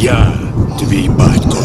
Я твій батько.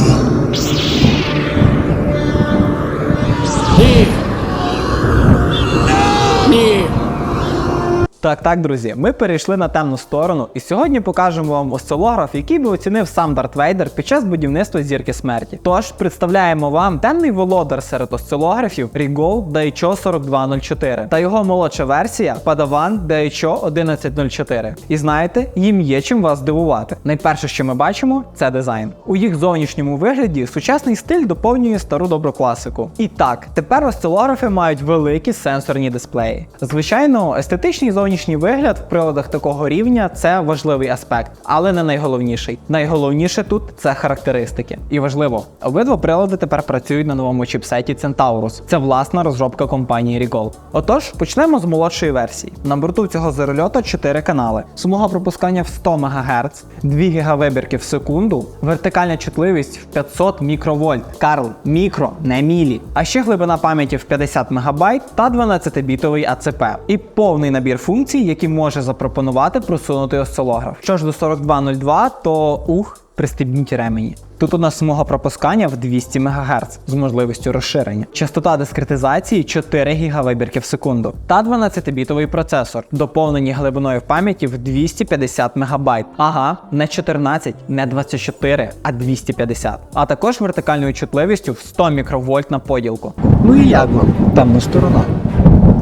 Так, так, друзі, ми перейшли на темну сторону, і сьогодні покажемо вам осцилограф, який би оцінив сам Дарт Вейдер під час будівництва зірки смерті. Тож представляємо вам темний володар серед осцилографів Rigol Daicho 4204 та його молодша версія Padawan Daicho 1104. І знаєте, їм є чим вас здивувати. Найперше, що ми бачимо, це дизайн. У їх зовнішньому вигляді сучасний стиль доповнює стару добру класику. І так, тепер осцилографи мають великі сенсорні дисплеї. Звичайно, естетичний зовнішній вигляд в приладах такого рівня це важливий аспект, але не найголовніший. Найголовніше тут це характеристики. І важливо, обидва прилади тепер працюють на новому чіпсеті Centaurus. Це власна розробка компанії Rigol. Отож, почнемо з молодшої версії. На борту цього зерольота 4 канали, смуга пропускання в 100 МГц, 2 ГБ вибірки в секунду, вертикальна чутливість в 500 мікровольт. Карл, мікро, не мілі. А ще глибина пам'яті в 50 МБ та 12-бітовий АЦП. І повний набір функцій, які може запропонувати просунутий осцилограф. Що ж до 4202, то ух. Пристебніть ремені. Тут у нас смуга пропускання в 200 МГц з можливістю розширення. Частота дискретизації 4 ГБ в секунду. Та 12-бітовий процесор, доповнені глибиною пам'яті в 250 МБ. Ага, не 14, не 24, а 250. А також вертикальною чутливістю в 100 мікровольт на поділку. Ну і як вам? Темна сторона.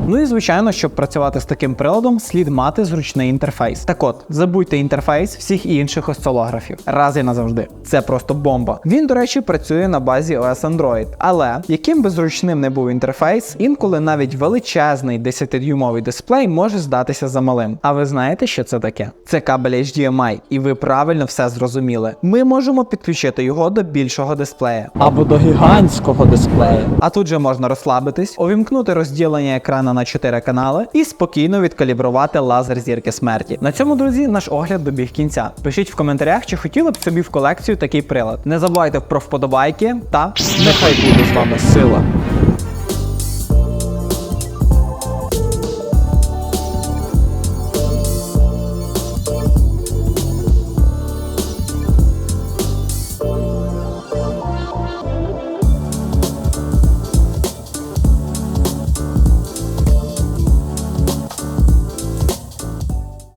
Ну і звичайно, щоб працювати з таким приладом, слід мати зручний інтерфейс. Так от, забудьте інтерфейс всіх інших осцилографів. Раз і назавжди. Це просто бомба. Він, до речі, працює на базі OS Android. Але яким би зручним не був інтерфейс, інколи навіть величезний 10-дюймовий дисплей може здатися замалим. А ви знаєте, що це таке? Це кабель HDMI, і ви правильно все зрозуміли. Ми можемо підключити його до більшого дисплея. Або до гігантського дисплея. А тут же можна розслабитись, увімкнути розділення екрана на 4 канали і спокійно відкалібрувати лазер зірки смерті. На цьому, друзі, наш огляд добіг кінця. Пишіть в коментарях, чи хотіли б собі в колекцію такий прилад. Не забувайте про вподобайки та Нехай буде з вами сила.